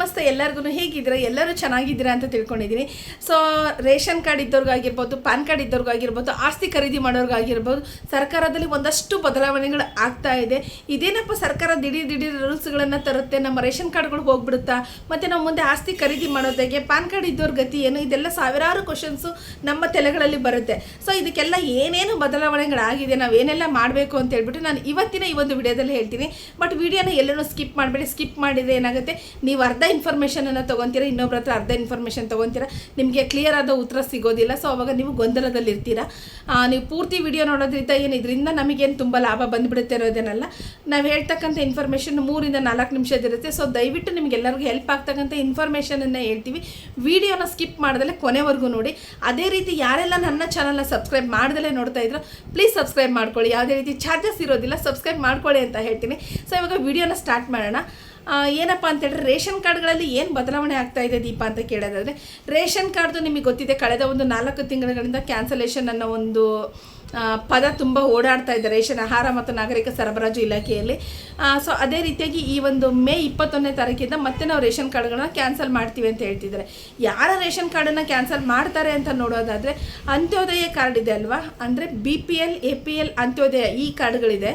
ನಮಸ್ತೆ ಎಲ್ಲರಿಗೂ ಹೇಗಿದ್ದೀರಾ? ಎಲ್ಲರೂ ಚೆನ್ನಾಗಿದ್ದೀರಾ ಅಂತ ತಿಳ್ಕೊಂಡಿದ್ದೀನಿ. ಸೊ ರೇಷನ್ ಕಾರ್ಡ್ ಇದ್ದವ್ರಿಗಾಗಿರ್ಬೋದು, ಪಾನ್ ಕಾರ್ಡ್ ಇದ್ದವ್ರಿಗಾಗಿರ್ಬೋದು, ಆಸ್ತಿ ಖರೀದಿ ಮಾಡೋರ್ಗಾಗಿರ್ಬೋದು, ಸರ್ಕಾರದಲ್ಲಿ ಒಂದಷ್ಟು ಬದಲಾವಣೆಗಳು ಆಗ್ತಾ ಇದೆ. ಇದೇನಪ್ಪ ಸರ್ಕಾರ ದಿಢೀರ್ ದಿಢೀರ್ ರೂಲ್ಸ್ಗಳನ್ನು ತರುತ್ತೆ? ನಮ್ಮ ರೇಷನ್ ಕಾರ್ಡ್ಗಳು ಹೋಗ್ಬಿಡುತ್ತಾ? ಮತ್ತು ನಾವು ಮುಂದೆ ಆಸ್ತಿ ಖರೀದಿ ಮಾಡೋದಾಗೆ ಪಾನ್ ಕಾರ್ಡ್ ಇದ್ದವ್ರ ಗತಿ ಏನು? ಇದೆಲ್ಲ ಸಾವಿರಾರು ಕ್ವಶನ್ಸು ನಮ್ಮ ತಲೆಗಳಲ್ಲಿ ಬರುತ್ತೆ. ಸೊ ಇದಕ್ಕೆಲ್ಲ ಏನೇನು ಬದಲಾವಣೆಗಳಾಗಿದೆ? ನಾವು ಏನೆಲ್ಲ ಮಾಡಬೇಕು ಅಂತ ಹೇಳ್ಬಿಟ್ಟು ನಾನು ಇವತ್ತಿನ ಈ ಒಂದು ವಿಡಿಯೋದಲ್ಲಿ ಹೇಳ್ತೀನಿ. ಬಟ್ ವಿಡಿಯೋನ ಎಲ್ಲರೂ ಸ್ಕಿಪ್ ಮಾಡಬೇಡಿ. ಸ್ಕಿಪ್ ಮಾಡಿದರೆ ಏನಾಗುತ್ತೆ? ನೀವು ಅರ್ಧ ಇನ್ಫಾರ್ಮೇಷನನ್ನು ತೊಗೊತೀರಾ, ಇನ್ನೊಬ್ರ ಹತ್ರ ಅರ್ಧ ಇನ್ಫಾರ್ಮೇಷನ್ ತೊಗೊತೀರಾ, ನಿಮಗೆ ಕ್ಲಿಯರ್ ಆದ ಉತ್ತರ ಸಿಗೋದಿಲ್ಲ. ಸೊ ಅವಾಗ ನೀವು ಗೊಂದಲದಲ್ಲಿರ್ತೀರಾ. ನೀವು ಪೂರ್ತಿ ವಿಡಿಯೋ ನೋಡೋದ್ರಿಂದ ಏನು ಇದರಿಂದ ನಮಗೇನು ತುಂಬ ಲಾಭ ಬಂದುಬಿಡುತ್ತೆ ಅನ್ನೋದೇನಲ್ಲ. ನಾವು ಹೇಳ್ತಕ್ಕಂಥ ಇನ್ಫಾರ್ಮೇಷನ್ ಮೂರಿಂದ ನಾಲ್ಕು ನಿಮಿಷದಿರುತ್ತೆ ಸೊ ದಯವಿಟ್ಟು ನಿಮಗೆಲ್ಲರಿಗೂ ಹೆಲ್ಪ್ ಆಗ್ತಕ್ಕಂಥ ಇನ್ಫಾರ್ಮೇಷನನ್ನು ಹೇಳ್ತೀವಿ. ವಿಡಿಯೋನ ಸ್ಕಿಪ್ ಮಾಡ್ದಲೆ ಕೊನೆವರೆಗೂ ನೋಡಿ. ಅದೇ ರೀತಿ ಯಾರೆಲ್ಲ ನನ್ನ ಚಾನಲ್ನ ಸಬ್ಸ್ಕ್ರೈಬ್ ಮಾಡ್ದಲೇ ನೋಡ್ತಾ ಇದ್ರು ಪ್ಲೀಸ್ ಸಬ್ಸ್ಕ್ರೈಬ್ ಮಾಡ್ಕೊಳ್ಳಿ. ಯಾವುದೇ ರೀತಿ ಚಾರ್ಜಸ್ ಇರೋದಿಲ್ಲ ಸಬ್ಸ್ಕ್ರೈಬ್ ಮಾಡ್ಕೊಳ್ಳಿ ಅಂತ ಹೇಳ್ತೀನಿ. ಸೊ ಇವಾಗ ವಿಡಿಯೋನ ಸ್ಟಾರ್ಟ್ ಮಾಡೋಣ. ಏನಪ್ಪ ಅಂತ ಹೇಳಿದ್ರೆ ರೇಷನ್ ಕಾರ್ಡ್ಗಳಲ್ಲಿ ಏನು ಬದಲಾವಣೆ ಆಗ್ತಾ ಇದೆ ದೀಪ ಅಂತ ಕೇಳೋದಾದರೆ, ರೇಷನ್ ಕಾರ್ಡ್ದು ನಿಮಗೆ ಗೊತ್ತಿದೆ ಕಳೆದ ಒಂದು ನಾಲ್ಕು ತಿಂಗಳುಗಳಿಂದ ಕ್ಯಾನ್ಸಲೇಷನ್ ಅನ್ನೋ ಒಂದು ಪದ ತುಂಬ ಓಡಾಡ್ತಾ ಇದೆ. ರೇಷನ್, ಆಹಾರ ಮತ್ತು ನಾಗರಿಕ ಸರಬರಾಜು ಇಲಾಖೆಯಲ್ಲಿ. ಸೊ ಅದೇ ರೀತಿಯಾಗಿ ಈ ಒಂದು ಮೇ ಇಪ್ಪತ್ತೊಂದನೇ ತಾರೀಕಿಂದ ಮತ್ತೆ ನಾವು ರೇಷನ್ ಕಾರ್ಡ್ಗಳನ್ನ ಕ್ಯಾನ್ಸಲ್ ಮಾಡ್ತೀವಿ ಅಂತ ಹೇಳ್ತಿದ್ದಾರೆ. ಯಾರ ರೇಷನ್ ಕಾರ್ಡನ್ನು ಕ್ಯಾನ್ಸಲ್ ಮಾಡ್ತಾರೆ ಅಂತ ನೋಡೋದಾದರೆ ಅಂತ್ಯೋದಯ ಕಾರ್ಡ್ ಇದೆ ಅಲ್ವಾ? ಅಂದರೆ B P L, A P L Antyodaya ಈ ಕಾರ್ಡ್ಗಳಿದೆ.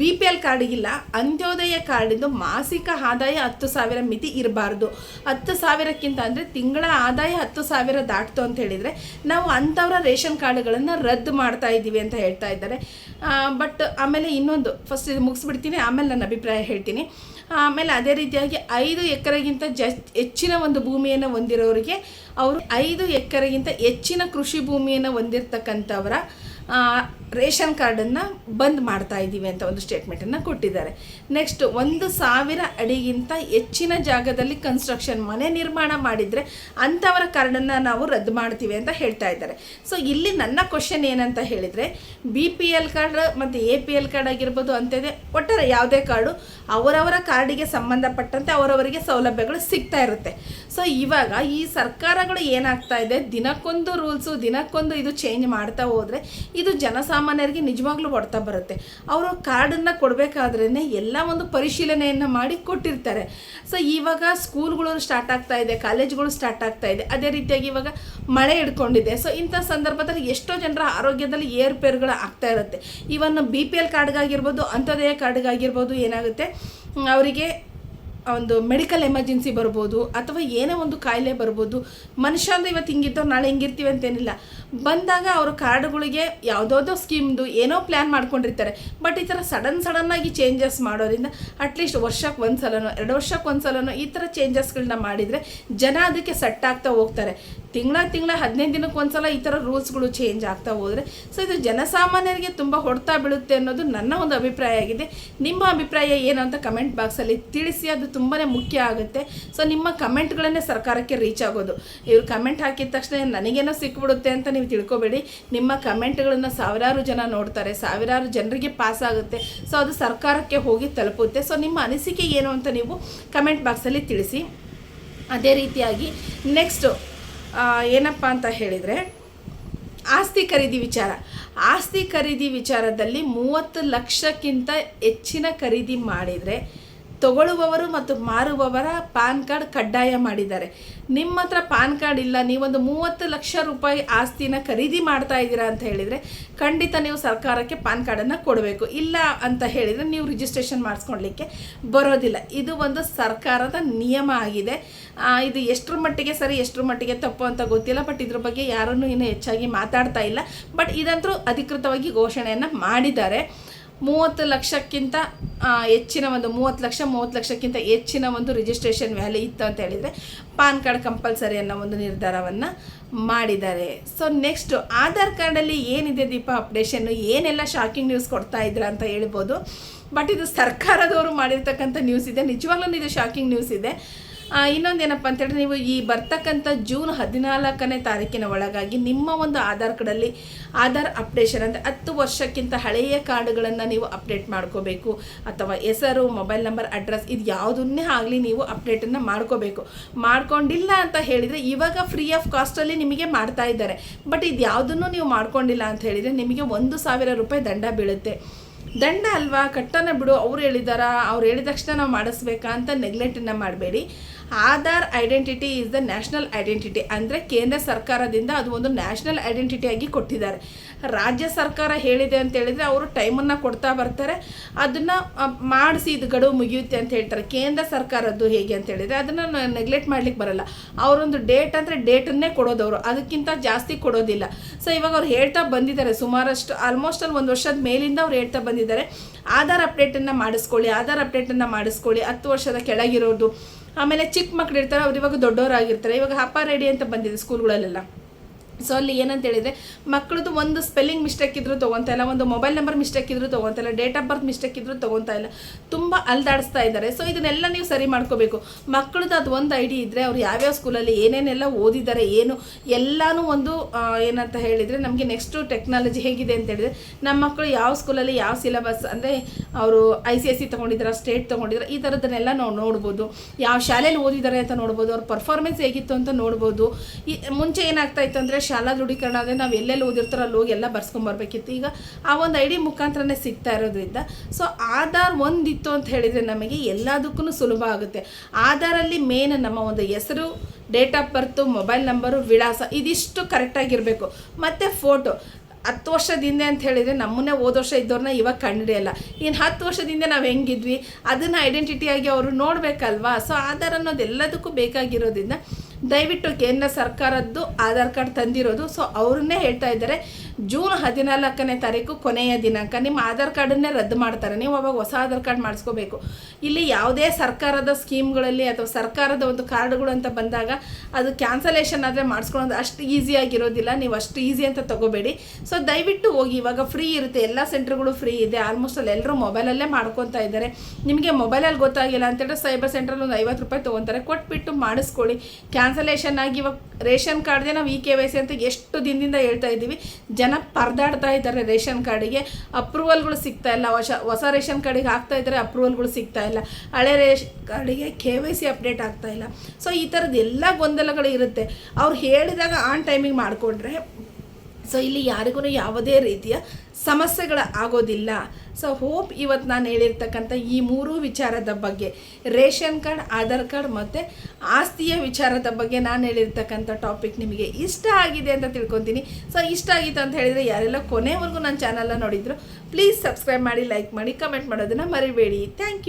ಬಿ ಪಿ ಎಲ್ ಕಾರ್ಡಿಗಿಲ್ಲ, ಅಂತ್ಯೋದಯ ಕಾರ್ಡಿಂದು ಮಾಸಿಕ ಆದಾಯ ಹತ್ತು ಸಾವಿರ ಮಿತಿ ಇರಬಾರ್ದು. ಹತ್ತು ಸಾವಿರಕ್ಕಿಂತ ಅಂದರೆ ತಿಂಗಳ ಆದಾಯ ಹತ್ತು ಸಾವಿರ ದಾಟ್ತು ಅಂತ ಹೇಳಿದರೆ ನಾವು ಅಂಥವರ ರೇಷನ್ ಕಾರ್ಡ್ಗಳನ್ನು ರದ್ದು ಮಾಡ್ತಾ ಇದ್ದೀವಿ. ಅಂತ ಹೇಳ್ತಾ ಇದ್ದಾರೆ. ಬಟ್ ಆಮೇಲೆ ಇನ್ನೊಂದು ಫಸ್ಟ್ ಇದು ಮುಗಿಸ್ಬಿಡ್ತೀನಿ, ಆಮೇಲೆ ನನ್ನ ಅಭಿಪ್ರಾಯ ಹೇಳ್ತೀನಿ. ಆಮೇಲೆ ಅದೇ ರೀತಿಯಾಗಿ ಐದು ಎಕರೆಗಿಂತ ಜಸ್ ಹೆಚ್ಚಿನ ಒಂದು ಭೂಮಿಯನ್ನು ಹೊಂದಿರೋರಿಗೆ ಅವರು ಐದು ಎಕರೆಗಿಂತ ಹೆಚ್ಚಿನ ಕೃಷಿ ಭೂಮಿಯನ್ನು ಹೊಂದಿರತಕ್ಕಂಥವರ ರೇಷನ್ ಕಾರ್ಡನ್ನು ಬಂದ್ ಮಾಡ್ತಾ ಇದ್ದೀವಿ ಅಂತ ಒಂದು ಸ್ಟೇಟ್ಮೆಂಟನ್ನು ಕೊಟ್ಟಿದ್ದಾರೆ. ನೆಕ್ಸ್ಟ್ ಒಂದು ಸಾವಿರ ಅಡಿಗಿಂತ ಹೆಚ್ಚಿನ ಜಾಗದಲ್ಲಿ ಕನ್ಸ್ಟ್ರಕ್ಷನ್ ಮನೆ ನಿರ್ಮಾಣ ಮಾಡಿದರೆ ಅಂಥವರ ಕಾರ್ಡನ್ನು ನಾವು ರದ್ದು ಮಾಡ್ತೀವಿ ಅಂತ ಹೇಳ್ತಾ ಇದ್ದಾರೆ. ಸೊ ಇಲ್ಲಿ ನನ್ನ ಕ್ವಶನ್ ಏನಂತ ಹೇಳಿದರೆ ಬಿ ಪಿ ಎಲ್ ಕಾರ್ಡ್ ಮತ್ತು ಎ ಪಿ ಎಲ್ ಕಾರ್ಡ್ ಆಗಿರ್ಬೋದು ಅಂತಿದೆ ಒಟ್ಟಾರೆ ಯಾವುದೇ ಕಾರ್ಡು ಅವರವರ ಕಾರ್ಡಿಗೆ ಸಂಬಂಧಪಟ್ಟಂತೆ ಅವರವರಿಗೆ ಸೌಲಭ್ಯಗಳು ಸಿಗ್ತಾ ಇರುತ್ತೆ. ಸೊ ಇವಾಗ ಈ ಸರ್ಕಾರಗಳು ಏನಾಗ್ತಾ ಇದೆ, ದಿನಕ್ಕೊಂದು ರೂಲ್ಸು ದಿನಕ್ಕೊಂದು ಇದು ಚೇಂಜ್ ಮಾಡ್ತಾ ಹೋದರೆ ಇದು ಜನಸಾಮಾನ್ಯರಿಗೆ ನಿಜವಾಗ್ಲೂ ಹೊಡ್ತಾ ಬರುತ್ತೆ. ಅವರು ಕಾರ್ಡನ್ನು ಕೊಡಬೇಕಾದ್ರೇ ಎಲ್ಲ ಒಂದು ಪರಿಶೀಲನೆಯನ್ನು ಮಾಡಿ ಕೊಟ್ಟಿರ್ತಾರೆ. ಸೊ ಇವಾಗ ಸ್ಕೂಲ್ಗಳು ಸ್ಟಾರ್ಟ್ ಆಗ್ತಾ ಇದೆ, ಕಾಲೇಜ್ಗಳು ಸ್ಟಾರ್ಟ್ ಆಗ್ತಾ ಇದೆ. ಅದೇ ರೀತಿಯಾಗಿ ಇವಾಗ ಮಳೆ ಹಿಡ್ಕೊಂಡಿದೆ. ಸೊ ಇಂಥ ಸಂದರ್ಭದಲ್ಲಿ ಎಷ್ಟೋ ಜನರ ಆರೋಗ್ಯದಲ್ಲಿ ಏರುಪೇರುಗಳು ಆಗ್ತಾ ಇರುತ್ತೆ. ಇವನ್ ಬಿ ಪಿ ಎಲ್ ಕಾರ್ಡ್ಗಾಗಿರ್ಬೋದು ಅಂತ್ಯೋದಯ ಕಾರ್ಡ್ಗಾಗಿರ್ಬೋದು ಏನಾಗುತ್ತೆ? ಅವರಿಗೆ ಒಂದು ಮೆಡಿಕಲ್ ಎಮರ್ಜೆನ್ಸಿ ಬರ್ಬೋದು ಅಥವಾ ಏನೇ ಒಂದು ಕಾಯಿಲೆ ಬರ್ಬೋದು ಮನುಷ್ಯ ಅಂದ್ರೆ ಇವತ್ತು ಹಿಂಗಿದ್ದವ್ರು ನಾಳೆ ಹಿಂಗಿರ್ತೀವಿ ಅಂತೇನಿಲ್ಲ. ಬಂದಾಗ ಅವರು ಕಾರ್ಡ್ಗಳಿಗೆ ಯಾವುದೋ ಸ್ಕೀಮ್ದು ಏನೋ ಪ್ಲ್ಯಾನ್ ಮಾಡ್ಕೊಂಡಿರ್ತಾರೆ. ಬಟ್ ಈ ಥರ ಸಡನ್ ಸಡನ್ನಾಗಿ ಚೇಂಜಸ್ ಮಾಡೋದ್ರಿಂದ ಅಟ್ಲೀಸ್ಟ್ ವರ್ಷಕ್ಕೆ ಒಂದು ಸಲನೋ ಎರಡು ವರ್ಷಕ್ಕೆ ಒಂದು ಸಲನೋ ಈ ಥರ ಚೇಂಜಸ್ಗಳನ್ನ ಮಾಡಿದರೆ ಜನ ಅದಕ್ಕೆ ಸೆಟ್ ಆಗ್ತಾ ಹೋಗ್ತಾರೆ. ತಿಂಗಳ ತಿಂಗಳ ಹದಿನೈದು ದಿನಕ್ಕೆ ಒಂದ್ಸಲ ಈ ಥರ ರೂಲ್ಸ್ಗಳು ಚೇಂಜ್ ಆಗ್ತಾ ಹೋದರೆ ಸೊ ಇದು ಜನಸಾಮಾನ್ಯರಿಗೆ ತುಂಬ ಹೊಡ್ತಾ ಬೀಳುತ್ತೆ ಅನ್ನೋದು ನನ್ನ ಒಂದು ಅಭಿಪ್ರಾಯ ಆಗಿದೆ. ನಿಮ್ಮ ಅಭಿಪ್ರಾಯ ಏನು ಅಂತ ಕಮೆಂಟ್ ಬಾಕ್ಸಲ್ಲಿ ತಿಳಿಸಿ, ಅದು ತುಂಬಾ ಮುಖ್ಯ ಆಗುತ್ತೆ. ಸೊ ನಿಮ್ಮ ಕಮೆಂಟ್ಗಳನ್ನೇ ಸರ್ಕಾರಕ್ಕೆ ರೀಚ್ ಆಗೋದು. ಇವ್ರು ಕಮೆಂಟ್ ಹಾಕಿದ ತಕ್ಷಣ ನನಗೇನೋ ಸಿಕ್ಬಿಡುತ್ತೆ ಅಂತ ನೀವು ತಿಳ್ಕೊಬೇಡಿ. ನಿಮ್ಮ ಕಮೆಂಟ್ಗಳನ್ನು ಸಾವಿರಾರು ಜನ ನೋಡ್ತಾರೆ, ಸಾವಿರಾರು ಜನರಿಗೆ ಪಾಸ್ ಆಗುತ್ತೆ. ಸೊ ಅದು ಸರ್ಕಾರಕ್ಕೆ ಹೋಗಿ ತಲುಪುತ್ತೆ. ಸೊ ನಿಮ್ಮ ಅನಿಸಿಕೆ ಏನು ಅಂತ ನೀವು ಕಮೆಂಟ್ ಬಾಕ್ಸಲ್ಲಿ ತಿಳಿಸಿ. ಅದೇ ರೀತಿಯಾಗಿ ನೆಕ್ಸ್ಟು ಏನಪ್ಪ ಅಂತ ಹೇಳಿದರೆ ಆಸ್ತಿ ಖರೀದಿ ವಿಚಾರ. ಆಸ್ತಿ ಖರೀದಿ ವಿಚಾರದಲ್ಲಿ ಮೂವತ್ತು ಲಕ್ಷಕ್ಕಿಂತ ಹೆಚ್ಚಿನ ಖರೀದಿ ಮಾಡಿದರೆ ತಗೊಳ್ಳುವವರು ಮತ್ತು ಮಾರುವವರ ಪಾನ್ ಕಾರ್ಡ್ ಕಡ್ಡಾಯ ಮಾಡಿದ್ದಾರೆ. ನಿಮ್ಮ ಹತ್ರ ಪಾನ್ ಕಾರ್ಡ್ ಇಲ್ಲ, ನೀವೊಂದು ಮೂವತ್ತು ಲಕ್ಷ ರೂಪಾಯಿ ಆಸ್ತಿನ ಖರೀದಿ ಮಾಡ್ತಾ ಇದ್ದೀರಾ ಅಂತ ಹೇಳಿದರೆ ಖಂಡಿತ ನೀವು ಸರ್ಕಾರಕ್ಕೆ ಪಾನ್ ಕಾರ್ಡನ್ನು ಕೊಡಬೇಕು. ಇಲ್ಲ ಅಂತ ಹೇಳಿದರೆ ನೀವು ರಿಜಿಸ್ಟ್ರೇಷನ್ ಮಾಡಿಸ್ಕೊಳ್ಲಿಕ್ಕೆ ಬರೋದಿಲ್ಲ. ಇದು ಒಂದು ಸರ್ಕಾರದ ನಿಯಮ ಆಗಿದೆ. ಇದು ಎಷ್ಟರ ಮಟ್ಟಿಗೆ ಸರಿ, ಎಷ್ಟರ ಮಟ್ಟಿಗೆ ತಪ್ಪು ಅಂತ ಗೊತ್ತಿಲ್ಲ, ಬಟ್ ಇದ್ರ ಬಗ್ಗೆ ಯಾರನ್ನೂ ಇನ್ನೂ ಹೆಚ್ಚಾಗಿ ಮಾತಾಡ್ತಾ ಇಲ್ಲ. ಬಟ್ ಇದಂತರೂ ಅಧಿಕೃತವಾಗಿ ಘೋಷಣೆಯನ್ನು ಮಾಡಿದ್ದಾರೆ. ಮೂವತ್ತು ಲಕ್ಷಕ್ಕಿಂತ ಹೆಚ್ಚಿನ ಒಂದು ಮೂವತ್ತು ಲಕ್ಷ, ಮೂವತ್ತು ಲಕ್ಷಕ್ಕಿಂತ ಹೆಚ್ಚಿನ ಒಂದು ರಿಜಿಸ್ಟ್ರೇಷನ್ ವ್ಯಾಲ್ಯೂ ಇತ್ತು ಅಂತ ಹೇಳಿದರೆ ಪಾನ್ ಕಾರ್ಡ್ ಕಂಪಲ್ಸರಿ ಅನ್ನೋ ಒಂದು ನಿರ್ಧಾರವನ್ನು ಮಾಡಿದ್ದಾರೆ. ಸೊ ನೆಕ್ಸ್ಟ್ ಆಧಾರ್ ಕಾರ್ಡಲ್ಲಿ ಏನಿದೆ ದೀಪ ಅಪ್ಡೇಷನ್ನು ಏನೆಲ್ಲ ಶಾಕಿಂಗ್ ನ್ಯೂಸ್ ಕೊಡ್ತಾ ಇದ್ರ ಅಂತ ಹೇಳ್ಬೋದು. ಬಟ್ ಇದು ಸರ್ಕಾರದವರು ಮಾಡಿರ್ತಕ್ಕಂಥ ನ್ಯೂಸ್ ಇದೆ. ನಿಜವಾಗ್ಲೂ ಇದು ಶಾಕಿಂಗ್ ನ್ಯೂಸ್ ಇದೆ. ಆ, ಇನ್ನೊಂದೇನಪ್ಪ ಅಂತೇಳಿದ್ರೆ ನೀವು ಈ ಬರ್ತಕ್ಕಂಥ ಜೂನ್ ಹದಿನಾಲ್ಕನೇ ತಾರೀಕಿನ ಒಳಗಾಗಿ ನಿಮ್ಮ ಒಂದು ಆಧಾರ್ ಕಾರ್ಡಲ್ಲಿ ಆಧಾರ್ ಅಪ್ಡೇಷನ್ ಅಂದರೆ ಹತ್ತು ವರ್ಷಕ್ಕಿಂತ ಹಳೆಯ ಕಾರ್ಡ್ಗಳನ್ನು ನೀವು ಅಪ್ಡೇಟ್ ಮಾಡ್ಕೋಬೇಕು. ಅಥವಾ ಹೆಸರು ಮೊಬೈಲ್ ನಂಬರ್ ಅಡ್ರೆಸ್ ಇದು ಯಾವುದನ್ನೇ ಆಗಲಿ ನೀವು ಅಪ್ಡೇಟನ್ನು ಮಾಡ್ಕೋಬೇಕು. ಮಾಡ್ಕೊಂಡಿಲ್ಲ ಅಂತ ಹೇಳಿದರೆ ಇವಾಗ ಫ್ರೀ ಆಫ್ ಕಾಸ್ಟಲ್ಲಿ ನಿಮಗೆ ಮಾಡ್ತಾ ಇದ್ದಾರೆ. ಬಟ್ ಇದು ಯಾವುದನ್ನು ನೀವು ಮಾಡ್ಕೊಂಡಿಲ್ಲ ಅಂತ ಹೇಳಿದರೆ ನಿಮಗೆ ಒಂದು ಸಾವಿರ ರೂಪಾಯಿ ದಂಡ ಬೀಳುತ್ತೆ. ದಂಡ ಅಲ್ವಾ? ಕಟ್ಟನ ಬಿಡು. ಅವ್ರು ಹೇಳಿದಾರ? ಅವ್ರು ಹೇಳಿದ ತಕ್ಷಣ ನಾವು ಮಾಡಿಸ್ಬೇಕಾ ಅಂತ ನೆಗ್ಲೆಕ್ಟನ್ನು ಮಾಡಬೇಡಿ. Aadhaar identity is the national identity ಅಂದರೆ ಕೇಂದ್ರ ಸರ್ಕಾರದಿಂದ ಅದು ಒಂದು ನ್ಯಾಷನಲ್ ಐಡೆಂಟಿಟಿಯಾಗಿ ಕೊಟ್ಟಿದ್ದಾರೆ. ರಾಜ್ಯ ಸರ್ಕಾರ ಹೇಳಿದೆ ಅಂತ ಹೇಳಿದರೆ ಅವರು ಟೈಮನ್ನು ಕೊಡ್ತಾ ಬರ್ತಾರೆ. ಅದನ್ನು ಮಾಡಿಸಿ ಇದು ಗಡುವು ಮುಗಿಯುತ್ತೆ ಅಂತ ಹೇಳ್ತಾರೆ. ಕೇಂದ್ರ ಸರ್ಕಾರದ್ದು ಹೇಗೆ ಅಂತ ಹೇಳಿದರೆ ಅದನ್ನು ನೆಗ್ಲೆಕ್ಟ್ ಮಾಡ್ಲಿಕ್ಕೆ ಬರಲ್ಲ. ಅವರೊಂದು ಡೇಟ್ ಅಂದರೆ ಡೇಟನ್ನೇ ಕೊಡೋದವರು. ಅದಕ್ಕಿಂತ ಜಾಸ್ತಿ ಕೊಡೋದಿಲ್ಲ. ಸೊ ಇವಾಗ ಅವ್ರು ಹೇಳ್ತಾ ಬಂದಿದ್ದಾರೆ. ಸುಮಾರಷ್ಟು ಆಲ್ಮೋಸ್ಟ್ ಅಲ್ಲಿ ಒಂದು ವರ್ಷದ ಮೇಲಿಂದ ಅವ್ರು ಹೇಳ್ತಾ ಬಂದಿದ್ದಾರೆ. ಆಧಾರ್ ಅಪ್ಡೇಟನ್ನು ಮಾಡಿಸ್ಕೊಳ್ಳಿ, ಆಧಾರ್ ಅಪ್ಡೇಟನ್ನು ಮಾಡಿಸ್ಕೊಳ್ಳಿ. ಹತ್ತು ವರ್ಷದ ಕೆಳಗಿರೋದು. ಆಮೇಲೆ ಚಿಕ್ಕ ಮಕ್ಳು ಇರ್ತಾರೆ ಅವ್ರು ಇವಾಗ ದೊಡ್ಡವರಾಗಿರ್ತಾರೆ. ಇವಾಗ ಹಪ್ಪ ರೆಡಿ ಅಂತ ಬಂದಿದೆ ಸ್ಕೂಲ್ಗಳಲ್ಲೆಲ್ಲ ಸೊ ಅಲ್ಲಿ ಏನಂತ ಹೇಳಿದರೆ ಮಕ್ಕಳದು ಒಂದು ಸ್ಪೆಲ್ಲಿಂಗ್ ಮಿಸ್ಟೇಕ್ ಇದ್ದರೂ ತೊಗೊತಾ ಇಲ್ಲ, ಒಂದು ಮೊಬೈಲ್ ನಂಬರ್ ಮಿಸ್ಟೇಕ್ ಇದ್ದರೂ ತೊಗೊತಾ ಇಲ್ಲ ಡೇಟ್ ಆಫ್ ಬರ್ತ್ ಮಿಸ್ಟೇಕ್ ಇದ್ದರೂ ತೊಗೊತಾ ಇಲ್ಲ, ತುಂಬ ಅಲ್ದಾಡಿಸ್ತಾ ಇದ್ದಾರೆ. ಸೊ ಇದನ್ನೆಲ್ಲ ನೀವು ಸರಿ ಮಾಡ್ಕೋಬೇಕು. ಮಕ್ಕಳದ್ದು ಅದು ಒಂದು ಐ ಡಿ ಇದ್ದರೆ ಅವ್ರು ಯಾವ್ಯಾವ ಸ್ಕೂಲಲ್ಲಿ ಏನೇನೆಲ್ಲ ಓದಿದ್ದಾರೆ, ಏನು, ಎಲ್ಲನೂ ಒಂದು ಏನಂತ ಹೇಳಿದರೆ ನಮಗೆ ನೆಕ್ಸ್ಟು ಟೆಕ್ನಾಲಜಿ ಹೇಗಿದೆ ಅಂತ ಹೇಳಿದರೆ ನಮ್ಮ ಮಕ್ಕಳು ಯಾವ ಸ್ಕೂಲಲ್ಲಿ ಯಾವ ಸಿಲೆಬಸ್ ಅಂದರೆ ಅವರು ಐ ಸಿ ಎಸ್ ಸಿ ತೊಗೊಂಡಿದ್ದಾರೆ ಸ್ಟೇಟ್ ತೊಗೊಂಡಿದ್ದಾರೆ, ಈ ಥರದ್ದನ್ನೆಲ್ಲ ನಾವು ನೋಡ್ಬೋದು. ಯಾವ ಶಾಲೆಯಲ್ಲಿ ಓದಿದ್ದಾರೆ ಅಂತ ನೋಡ್ಬೋದು, ಅವ್ರ ಪರ್ಫಾರ್ಮೆನ್ಸ್ ಹೇಗಿತ್ತು ಅಂತ ನೋಡ್ಬೋದು. ಈ, ಮುಂಚೆ ಏನಾಗ್ತಾ ಇತ್ತು ಅಂದರೆ ಶಾಲಾ ದೃಢೀಕರಣ ಅಂದರೆ ನಾವು ಎಲ್ಲೆಲ್ಲಿ ಓದಿರ್ತಾರೋ ಅಲ್ಲಿ ಹೋಗಿ ಎಲ್ಲ ಬರ್ಸ್ಕೊಂಬರ್ಬೇಕಿತ್ತು ಈಗ ಆ ಒಂದು ಐ ಡಿ ಮುಖಾಂತರನೇ ಸಿಗ್ತಾ ಇರೋದ್ರಿಂದ ಸೊ ಆಧಾರ್ ಒಂದಿತ್ತು ಅಂತ ಹೇಳಿದರೆ ನಮಗೆ ಎಲ್ಲದಕ್ಕೂ ಸುಲಭ ಆಗುತ್ತೆ. ಆಧಾರಲ್ಲಿ ಮೇನ್ ನಮ್ಮ ಒಂದು ಹೆಸರು date of birth mobile number ವಿಳಾಸ ಇದಿಷ್ಟು ಕರೆಕ್ಟಾಗಿರಬೇಕು ಮತ್ತು ಫೋಟೋ ಹತ್ತು ವರ್ಷದ ಹಿಂದೆ ಅಂತ ಹೇಳಿದರೆ ನಮ್ಮನ್ನೇ ಹೋದ ವರ್ಷ ಇದ್ದವ್ರನ್ನ ಇವಾಗ ಕಂಡಿಡಿಯಲ್ಲ ಇನ್ನು ಹತ್ತು ವರ್ಷದಿಂದ ನಾವು ಹೆಂಗಿದ್ವಿ, ಅದನ್ನು ಐಡೆಂಟಿಟಿಯಾಗಿ ಅವರು ನೋಡಬೇಕಲ್ವಾ? ಸೊ ಆಧಾರ್ ಅನ್ನೋದು ಎಲ್ಲದಕ್ಕೂ ಬೇಕಾಗಿರೋದ್ರಿಂದ ದಯವಿಟ್ಟು ಕೇಂದ್ರ ಸರ್ಕಾರದ್ದು ಆಧಾರ್ ಕಾರ್ಡ್ ತಂದಿರೋದು. ಸೊ ಅವ್ರನ್ನೇ ಹೇಳ್ತಾ ಇದ್ದಾರೆ. ಜೂನ್ ಹದಿನಾಲ್ಕನೇ ತಾರೀಕು ಕೊನೆಯ ದಿನಾಂಕ. ನಿಮ್ಮ ಆಧಾರ್ ಕಾರ್ಡನ್ನೇ ರದ್ದು ಮಾಡ್ತಾರೆ. ನೀವು ಅವಾಗ ಹೊಸ ಆಧಾರ್ ಕಾರ್ಡ್ ಮಾಡಿಸ್ಕೋಬೇಕು. ಇಲ್ಲಿ ಯಾವುದೇ ಸರ್ಕಾರದ ಸ್ಕೀಮ್ಗಳಲ್ಲಿ ಅಥವಾ ಸರ್ಕಾರದ ಒಂದು ಕಾರ್ಡ್ಗಳು ಅಂತ ಬಂದಾಗ ಅದು ಕ್ಯಾನ್ಸಲೇಷನ್ ಆದರೆ ಮಾಡಿಸ್ಕೊಳ್ಳೋದು ಅಷ್ಟು ಈಸಿಯಾಗಿರೋದಿಲ್ಲ ನೀವು ಅಷ್ಟು ಈಸಿ ಅಂತ ತಗೋಬೇಡಿ. ಸೊ ದಯವಿಟ್ಟು ಹೋಗಿ. ಇವಾಗ ಫ್ರೀ ಇರುತ್ತೆ. ಎಲ್ಲ ಸೆಂಟ್ರ್ಗಳು ಫ್ರೀ ಇದೆ. ಆಲ್ಮೋಸ್ಟ್ ಅಲ್ಲಿ ಎಲ್ಲರೂ ಮೊಬೈಲಲ್ಲೇ ಮಾಡ್ಕೊತಾ ಇದ್ದಾರೆ. ನಿಮಗೆ ಮೊಬೈಲಲ್ಲಿ ಗೊತ್ತಾಗಿಲ್ಲ ಅಂತೇಳಿದ್ರೆ ಸೈಬರ್ ಸೆಂಟ್ರಲ್ಲಿ ಒಂದು ಐವತ್ತು ರೂಪಾಯಿ ತೊಗೊತಾರೆ. ಕೊಟ್ಬಿಟ್ಟು ಮಾಡಿಸ್ಕೊಳ್ಳಿ. ಕ್ಯಾನ್ಸಲೇಷನ್ ಆಗಿ ಇವಾಗ ರೇಷನ್ ಕಾರ್ಡ್ದೇ ನಾವು ಇ ಕೆ ವೈ ಸಿ ಅಂತ ಎಷ್ಟು ದಿನದಿಂದ ಹೇಳ್ತಾ ಇದ್ದೀವಿ. ಜನ ಪರದಾಡ್ತಾ ಇದ್ದಾರೆ ರೇಷನ್ ಕಾರ್ಡಿಗೆ. ಅಪ್ರೂವಲ್ಗಳು ಸಿಗ್ತಾ ಇಲ್ಲ. ಹೊಸ ಹೊಸ ರೇಷನ್ ಕಾರ್ಡಿಗೆ ಹಾಕ್ತಾ ಇದ್ದಾರೆ ಅಪ್ರೂವಲ್ಗಳು ಸಿಗ್ತಾ ಇಲ್ಲ. ಹಳೆ ರೇಷನ್ ಕಾರ್ಡಿಗೆ ಕೆ ವೈ ಸಿ ಅಪ್ಡೇಟ್ ಆಗ್ತಾ ಇಲ್ಲ. ಸೊ, ಈ ಥರದ್ದು ಎಲ್ಲ ಗೊಂದಲಗಳು ಇರುತ್ತೆ. ಅವ್ರು ಹೇಳಿದಾಗ ಆನ್ ಟೈಮಿಗೆ ಮಾಡಿಕೊಂಡ್ರೆ ಸೊ ಇಲ್ಲಿ ಯಾರಿಗೂ ಯಾವುದೇ ರೀತಿಯ ಸಮಸ್ಯೆಗಳು ಆಗೋದಿಲ್ಲ. ಸೊ ಹೋಪ್ ಇವತ್ತು ನಾನು ಹೇಳಿರ್ತಕ್ಕಂಥ ಈ ಮೂರು ವಿಚಾರದ ಬಗ್ಗೆ, ರೇಷನ್ ಕಾರ್ಡ್, ಆಧಾರ್ ಕಾರ್ಡ್ ಮತ್ತು ಆಸ್ತಿಯ ವಿಚಾರದ ಬಗ್ಗೆ ನಾನು ಹೇಳಿರ್ತಕ್ಕಂಥ ಟಾಪಿಕ್ ನಿಮಗೆ ಇಷ್ಟ ಆಗಿದೆ ಅಂತ ತಿಳ್ಕೊತೀನಿ. ಸೊ ಇಷ್ಟ ಆಗಿತ್ತು ಅಂತ ಹೇಳಿದರೆ ಯಾರೆಲ್ಲ ಕೊನೆವರೆಗೂ ನನ್ನ ಚಾನಲ್ನ ನೋಡಿದ್ರು ಪ್ಲೀಸ್ ಸಬ್ಸ್ಕ್ರೈಬ್ ಮಾಡಿ ಲೈಕ್ ಮಾಡಿ ಕಮೆಂಟ್ ಮಾಡೋದನ್ನು ಮರಿಬೇಡಿ. Thank you